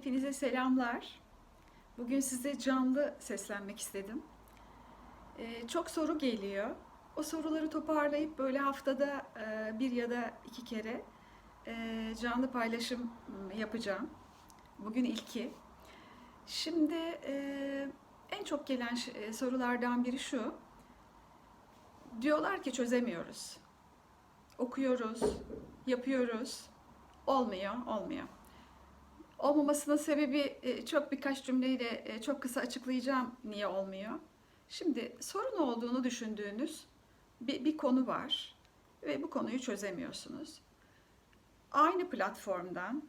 Hepinize selamlar. Bugün size canlı seslenmek istedim. Ee, çok soru geliyor. O soruları toparlayıp böyle haftada e, bir ya da iki kere e, canlı paylaşım yapacağım. Bugün ilki. Şimdi e, en çok gelen e, sorulardan biri şu. Diyorlar ki çözemiyoruz. Okuyoruz, yapıyoruz. Olmuyor, olmuyor. Olmamasının sebebi e, çok birkaç cümleyle e, çok kısa açıklayacağım niye olmuyor. Şimdi sorun olduğunu düşündüğünüz bir, bir konu var ve bu konuyu çözemiyorsunuz. Aynı platformdan,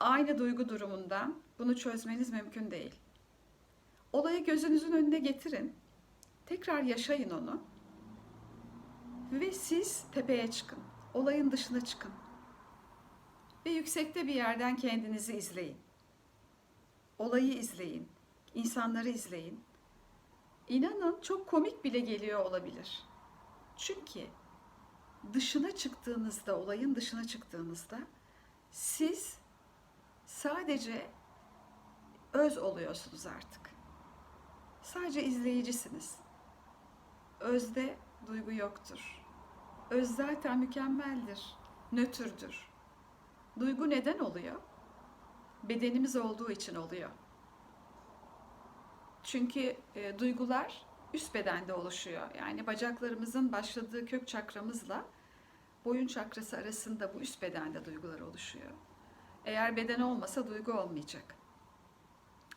aynı duygu durumundan bunu çözmeniz mümkün değil. Olayı gözünüzün önüne getirin. Tekrar yaşayın onu. Ve siz tepeye çıkın. Olayın dışına çıkın ve yüksekte bir yerden kendinizi izleyin. Olayı izleyin, insanları izleyin. İnanın çok komik bile geliyor olabilir. Çünkü dışına çıktığınızda, olayın dışına çıktığınızda siz sadece öz oluyorsunuz artık. Sadece izleyicisiniz. Özde duygu yoktur. Öz zaten mükemmeldir, nötrdür. Duygu neden oluyor? Bedenimiz olduğu için oluyor. Çünkü e, duygular üst bedende oluşuyor. Yani bacaklarımızın başladığı kök çakramızla boyun çakrası arasında bu üst bedende duygular oluşuyor. Eğer beden olmasa duygu olmayacak.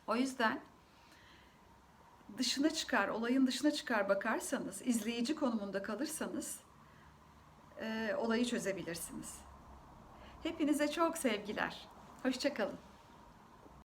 O yüzden dışına çıkar, olayın dışına çıkar bakarsanız, izleyici konumunda kalırsanız e, olayı çözebilirsiniz. Hepinize çok sevgiler. Hoşçakalın.